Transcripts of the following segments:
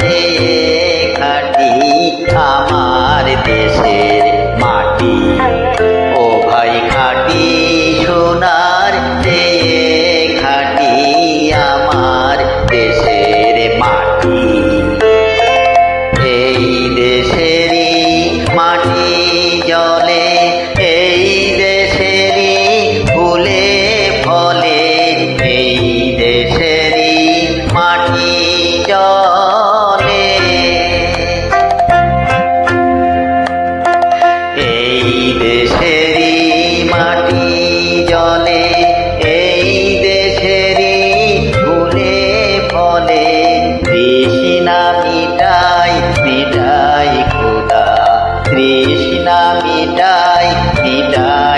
যে খাটি আমার দেশের মাটি। ও ভাই খাটি সোনার যে খাটি আমার দেশের মাটি। দিদা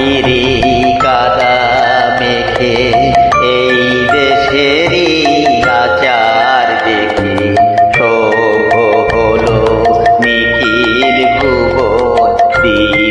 মাটিরই কাদা মেখে এই দেশেরই আচার দেখি। শোভ হলো নিখিল ভুবন দিয়ে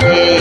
রাধে